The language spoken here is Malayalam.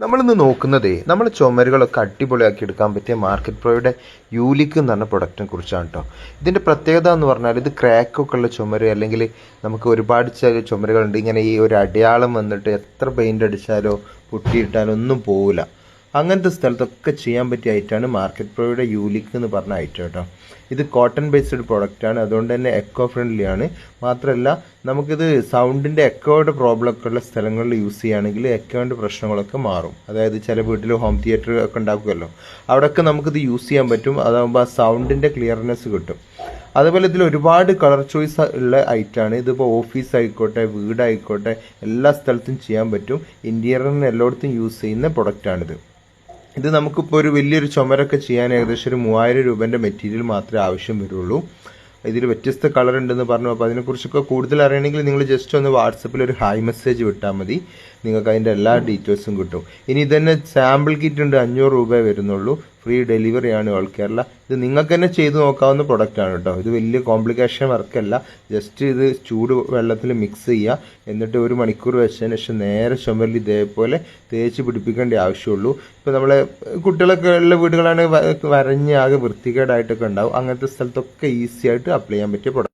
നമ്മളിന്ന് നോക്കുന്നതേ നമ്മൾ ചുമരുകളൊക്കെ അടിപൊളിയാക്കി എടുക്കാൻ പറ്റിയ മാർക്കറ്റ് പ്രോയുടെ യൂലിക്ക് എന്ന് പറഞ്ഞ പ്രൊഡക്റ്റിനെ കുറിച്ചാണ് കേട്ടോ ഇതിന്റെ പ്രത്യേകത എന്ന് പറഞ്ഞാൽ ഇത് ക്രാക്കൊക്കെ ഉള്ള ചുമര് അല്ലെങ്കിൽ നമുക്ക് ഒരുപാട് ചുമരുകളുണ്ട്. ഇങ്ങനെ ഈ ഒരു അടയാളം വന്നിട്ട് എത്ര പെയിന്റ് അടിച്ചാലോ പൊട്ടിയിട്ടാലോ ഒന്നും പോവില്ല. അങ്ങനത്തെ സ്ഥലത്തൊക്കെ ചെയ്യാൻ പറ്റിയ ഐറ്റമാണ് മാർക്കറ്റ് പ്രോയുടെ യൂലിക്ക് എന്ന് പറഞ്ഞ ഐറ്റം കേട്ടോ ഇത് കോട്ടൺ ബേസ്ഡ് പ്രോഡക്റ്റ് ആണ്. അതുകൊണ്ട് തന്നെ എക്കോ ഫ്രണ്ട്ലി ആണ്. മാത്രമല്ല നമുക്കിത് സൗണ്ടിന്റെ എക്കോയുടെ പ്രോബ്ലം ഒക്കെ ഉള്ള സ്ഥലങ്ങളിൽ യൂസ് ചെയ്യുകയാണെങ്കിൽ എക്കോന്റെ പ്രശ്നങ്ങളൊക്കെ മാറും. അതായത് ചില വീട്ടിൽ ഹോം തിയേറ്റർ ഒക്കെ ഉണ്ടാക്കുമല്ലോ. അവിടെയൊക്കെ നമുക്കിത് യൂസ് ചെയ്യാൻ പറ്റും. അതാകുമ്പോൾ ആ സൗണ്ടിന്റെ ക്ലിയർനെസ് കിട്ടും. അതുപോലെ ഇതിൽ ഒരുപാട് കളർ ചോയ്സ് ഉള്ള ഐറ്റാണ് ഇതിപ്പോൾ ഓഫീസ് ആയിക്കോട്ടെ വീടായിക്കോട്ടെ എല്ലാ സ്ഥലത്തും ചെയ്യാൻ പറ്റും. ഇന്റീരിയറിന് എല്ലായിടത്തും യൂസ് ചെയ്യുന്ന പ്രൊഡക്റ്റാണിത് ഇത് നമുക്കിപ്പോൾ ഒരു വലിയൊരു ചുമരൊക്കെ ചെയ്യാൻ ഏകദേശം ഒരു മൂവായിരം രൂപേന്റെ മെറ്റീരിയൽ മാത്രമേ ആവശ്യം വരുള്ളൂ. ഇതിൽ വ്യത്യസ്ത കളർ ഉണ്ടെന്ന് പറഞ്ഞു. അപ്പോൾ അതിനെക്കുറിച്ചൊക്കെ കൂടുതൽ അറിയണമെങ്കിൽ നിങ്ങൾ ജസ്റ്റ് ഒന്ന് വാട്സപ്പിൽ ഒരു ഹായ് മെസ്സേജ് വിട്ടാൽ മതി. നിങ്ങൾക്ക് അതിന്റെ എല്ലാ ഡീറ്റെയിൽസും കിട്ടും. ഇനി ഇതന്നെ സാമ്പിൾ കിറ്റ് ഉണ്ട് അഞ്ഞൂറ് രൂപ വരുന്നുള്ളൂ. ഫ്രീ ഡെലിവറി ആണ് ഓൾ കേരള. ഇത് നിങ്ങൾക്ക് തന്നെ ചെയ്ത് നോക്കാവുന്ന ആണ് കേട്ടോ. ഇത് വലിയ കോംപ്ലിക്കേഷൻ വർക്കല്ല ജസ്റ്റ് ഇത് ചൂട് വെള്ളത്തിൽ മിക്സ് ചെയ്യുക എന്നിട്ട് ഒരു മണിക്കൂർ വെച്ചതിന് ശേഷം നേരെ ചുമരിൽ ഇതേപോലെ തേച്ച് പിടിപ്പിക്കേണ്ട ആവശ്യമുള്ളൂ. ഇപ്പോൾ നമ്മളെ കുട്ടികളൊക്കെ ഉള്ള വീടുകളാണ് വരഞ്ഞ് ആകെ വൃത്തികേടായിട്ടൊക്കെ ഉണ്ടാവും. അങ്ങനത്തെ സ്ഥലത്തൊക്കെ ഈസി ആയിട്ട് അപ്ലൈ ചെയ്യാൻ പറ്റിയ പ്രൊഡക്റ്റ്